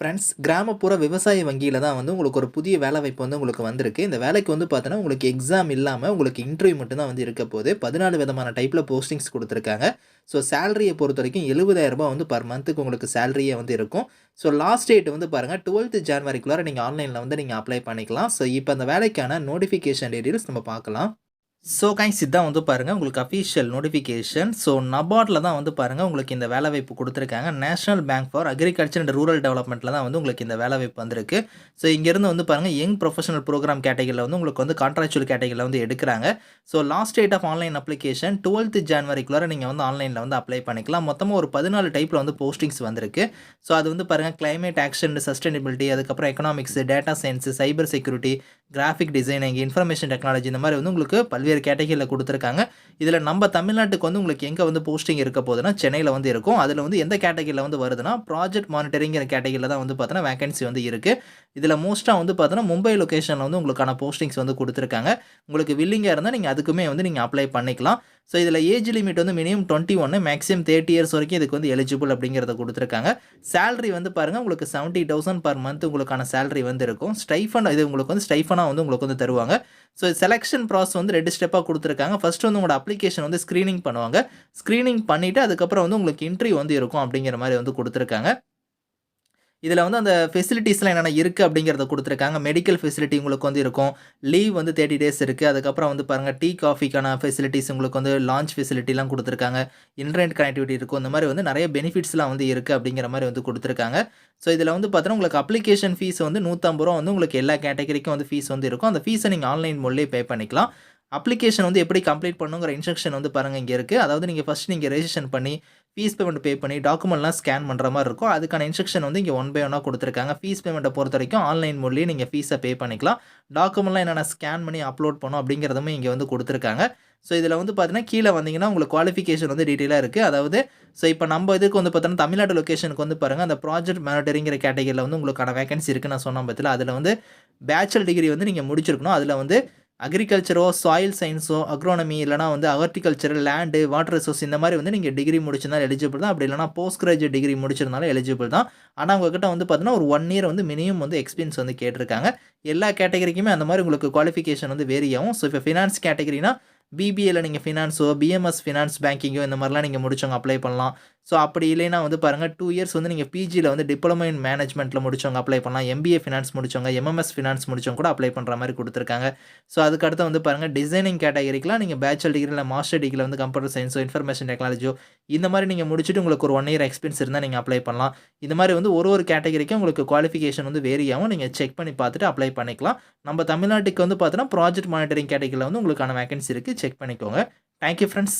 Friends கிராமப்புற விவசாய வங்கியில் தான் வந்து உங்களுக்கு ஒரு புதிய வேலைவாய்ப்பு வந்து உங்களுக்கு வந்திருக்கு. இந்த வேலைக்கு வந்து பார்த்தோன்னா உங்களுக்கு எக்ஸாம் இல்லாமல் உங்களுக்கு இன்டர்வியூ மட்டும்தான் வந்து இருக்க போது பதினாலு விதமான டைப்பில் போஸ்டிங்ஸ் கொடுத்துருக்காங்க. ஸோ சேலரியை பொறுத்த வரைக்கும் எழுபதாயிரரூபா வந்து பர் மந்த்துக்கு உங்களுக்கு சேலரியே வந்து இருக்கும். ஸோ லாஸ்ட் டேட் வந்து பாருங்கள் டுவெல்த்து ஜான்வரிக்குள்ளார நீங்கள் ஆன்லைனில் வந்து நீங்கள் அப்ளை பண்ணிக்கலாம். ஸோ இப்போ அந்த வேலைக்கான நோட்டிஃபிகேஷன் டீட்டெயில்ஸ் நம்ம பார்க்கலாம். ஸோ கைஸ் இதான் வந்து பாருங்கள் உங்களுக்கு அஃபீஷியல் நோட்டிஃபிகேஷன் ஸோ நபார்டில் தான் வந்து பாருங்கள் உங்களுக்கு இந்த வேலைவாய்ப்பு கொடுத்துருக்காங்க. National bank for agriculture and rural டெவலப்மெண்ட்டில் தான் வந்து உங்களுக்கு இந்த வேலைவாய்ப்பு வந்திருக்கு. ஸோ இங்கேருந்து வந்து பாருங்கள் யங் ப்ரொஃபஷனல் ப்ரோக்ராம் கேட்டகரியில் வந்து உங்களுக்கு வந்து கான்ட்ராக்சுவல் கேட்டகரியில் வந்து எடுக்கிறாங்க. So last date of online application twelfth ஜான்வரிக்குள்ளார நீங்கள் வந்து ஆன்லைனில் வந்து அப்ளை பண்ணிக்கலாம். மொத்தமாக ஒரு பதினாலு டைப்பில் வந்து போஸ்டிங்ஸ் வந்திருக்கு. ஸோ அது வந்து பாருங்கள் கிளைமேட் ஆக்ஷன் சஸ்டைனபிலிட்டி அதுக்கப்புறம் economics data science cyber security graphic designing information technology இந்த மாதிரி வந்து உங்களுக்கு பல்வேறு கேட்டகரியில் கொடுத்துருக்காங்க. இதில் நம்ம தமிழ்நாட்டுக்கு வந்து உங்களுக்கு எங்கே வந்து போஸ்டிங் இருக்க போகுதுன்னா சென்னையில் வந்து இருக்கும். அதில் வந்து எந்த கேட்டகரியில் வந்து வருதுன்னா ப்ராஜெக்ட் மானிட்டரிங்கிற கேட்டகரியில் தான் வந்து பார்த்தோன்னா வேகன்சி வந்து இருக்குது இதில் மோஸ்ட்டாக வந்து பார்த்தோன்னா மும்பை லொக்கேஷனில் வந்து உங்களுக்கான போஸ்டிங்ஸ் வந்து கொடுத்துருக்காங்க. உங்களுக்கு வில்லிங்காக இருந்தால் நீங்கள் அதுக்குமே வந்து நீங்கள் அப்ளை பண்ணிக்கலாம். ஸோ இதில் ஏஜ் லிமிட் வந்து மினிமம் டுவெண்ட்டி ஒன்று மேக்ஸிமம் தேர்ட்டி இயர்ஸ் வரைக்கும் இதுக்கு வந்து எலிஜிபிள் அப்படிங்கிறத கொடுத்துருக்காங்க. சேலரி வந்து பாருங்கள் உங்களுக்கு செவன்ட்டி தௌசண்ட் பர் மந்த் உங்களுக்கான சேலரி வந்து இருக்கும். ஸ்டைஃபன் இது உங்களுக்கு வந்து ஸ்டைஃபனாக வந்து உங்களுக்கு வந்து தருவாங்க. ஸோ செலெக்ஷன் ப்ராசஸ் வந்து ரெண்டு ஸ்டெப்பாக கொடுத்துருக்காங்க. ஃபர்ஸ்ட் வந்து உங்களோட அப்ளிகேஷன் வந்து ஸ்க்ரீனிங் பண்ணுவாங்க. ஸ்க்ரீனிங் பண்ணிவிட்டு அதுக்கப்புறம் வந்து உங்களுக்கு இன்ட்ரி வந்து இருக்கும் அப்படிங்கிற மாதிரி வந்து கொடுத்துருக்காங்க. இதில் வந்து அந்த ஃபெசிலிட்டிஸ்லாம் என்னென்ன இருக்குது அப்படிங்கிறத கொடுத்துருக்காங்க. மெடிக்கல் ஃபெசிலிட்டி உங்களுக்கு வந்து இருக்கும். லீவ் வந்து தேர்ட்டி டேஸ் இருக்குது அதுக்கப்புறம் வந்து பாருங்கள் டீ காஃபிக்கான ஃபெசிலிட்டிஸ் உங்களுக்கு வந்து லான்ச் ஃபெசிலிட்டிலாம் கொடுத்துருக்காங்க. இன்டர்நெட் கனெக்டிவிட்டி இருக்கும். இந்த மாதிரி வந்து நிறைய பெனிஃபிட்ஸ்லாம் வந்து இருக்குது அப்படிங்கிற மாதிரி வந்து கொடுத்துருக்காங்க. ஸோ இதில் வந்து பார்த்தோன்னா உங்களுக்கு அப்ளிகேஷன் ஃபீஸ் வந்து நூற்றம்பது ரூபா வந்து உங்களுக்கு எல்லா கேட்டகரிக்கும் வந்து ஃபீஸ் வந்து இருக்கும். அந்த ஃபீஸை நீங்கள் ஆன்லைன் மூலியே பே பண்ணிக்கலாம். அப்ளிகேஷன் வந்து எப்படி கம்ப்ளீட் பண்ணுங்கிற இன்ஸ்ட்ரக்ஷன் வந்து பாருங்கள் இங்கே இருக்குது அதாவது நீங்கள் ஃபஸ்ட் நீங்கள் ரெஜிஸ்ட்ரேஷன் பண்ணி ஃபீஸ் பேமெண்ட் பே பண்ணி டாக்குமெண்ட்லாம் ஸ்கேன் பண்ணுற மாதிரி இருக்கும். அதுக்கான இன்ஸ்ட்ரக்ஷன் வந்து இங்கே ஒன் பை ஒன்னாக கொடுத்துருக்காங்க. ஃபீஸ் பேமெண்ட்டை பொறுத்த வரைக்கும் ஆன்லைன் மூலியே நீங்கள் ஃபீஸை பே பண்ணிக்கலாம். டாக்குமெண்ட்லாம் என்னென்ன ஸ்கேன் பண்ணி அப்லோட் பண்ணும் அப்படிங்கிறதுமே இங்கே வந்து கொடுத்துருக்காங்க. ஸோ இதில் வந்து பார்த்தீங்கன்னா கீழே வந்தீங்கன்னா உங்களுக்கு குவாலிஃபிகேஷன் வந்து டீட்டெயிலாக இருக்குது அதாவது ஸோ இப்போ நம்ம இதுக்கு வந்து பார்த்தோன்னா தமிழ்நாடு லொக்கேஷனுக்கு வந்து பாருங்கள் அந்த ப்ராஜெக்ட் மேனேட்டரிங்கிற கேட்டகரியில் வந்து உங்களுக்கான வேகன்சி இருக்குன்னு நான் சொன்ன பற்றில அதில் வந்து பேச்சுலர் டிகிரி வந்து நீங்கள் முடிச்சிருக்கணும். அதில் வந்து அக்ரிகல்ச்சரோ சாயில் சயின்ஸோ அக்ரோனமி இல்லைனா வந்து ஹார்டிகல்ச்சர் லேண்டு வாட்டர் ரிசோர்ஸ் இந்த மாதிரி வந்து நீங்கள் டிகிரி முடிச்சிருந்தாலும் எலிஜிபிள் தான். அப்படி இல்லைனா போஸ்ட் கிராஜுவேட் டிகிரி முடிச்சிருந்தாலும் எலிஜிபிள் தான். ஆனால் உங்ககிட்ட வந்து பார்த்தீங்கன்னா ஒரு ஒன் இயர் வந்து மினிமம் வந்து எக்ஸ்பீரியன்ஸ் வந்து கேட்டிருக்காங்க. எல்லா கேட்டகரிக்குமே அந்த மாதிரி உங்களுக்கு குவாலிஃபிகேஷன் வந்து வேரி ஆகும். ஸோ இப்போ ஃபினான்ஸ் கேட்டகரினா பிபிஏல நீங்கள் ஃபினான்ஸோ பிஎம்எஸ் ஃபினான்ஸ் பேங்கிங்கோ இந்த மாதிரிலாம் நீங்கள் முடிச்சவங்க அப்ளை பண்ணலாம். ஸோ அப்படி இல்லைன்னா வந்து பாருங்கள் டூ இயர்ஸ் வந்து நீங்கள் பிஜியில் வந்து டிப்ளமோ இன் மேனேஜ்மெண்ட்டில் முடிச்சவங்க அப்ளை பண்ணலாம். எம்பிஏ ஃபினான்ஸ் முடிச்சவங்க எம்எம்எஸ் ஃபினான்ஸ் முடிச்சவங்க கூட அப்ளை பண்ணுற மாதிரி கொடுத்துருக்காங்க. ஸோ அதுக்கடுத்து வந்து பாருங்கள் டிசைனிங் கேட்டகரிக்கெலாம் நீங்கள் பேச்சுலர் டிகிரி இல்லை மாஸ்டர் டிகிரியில் வந்து கம்ப்யூட்டர் சயின்ஸோ இன்ஃபர்மேஷன் டெக்னாலஜியோ இந்த மாதிரி நீங்கள் முடிச்சுட்டு உங்களுக்கு ஒரு ஒன் இயர் எக்ஸ்பீரியன்ஸ் இருந்தால் நீங்கள் அப்ளை பண்ணலாம். இந்த மாதிரி வந்து ஒரு ஒரு கேட்டகரிக்கும் உங்களுக்கு குவாலிஃபிகேஷன் வந்து வேரியாகவும் நீங்கள் செக் பண்ணி பார்த்துட்டு அப்ளை பண்ணிக்கலாம். நம்ம தமிழ்நாட்டுக்கு வந்து பார்த்தோன்னா ப்ராஜெக்ட் மானிட்டரிங் கேட்டகரியில் வந்து உங்களுக்கான வேகன்சி இருக்குது செக் பண்ணிக்கோங்க. Thank you friends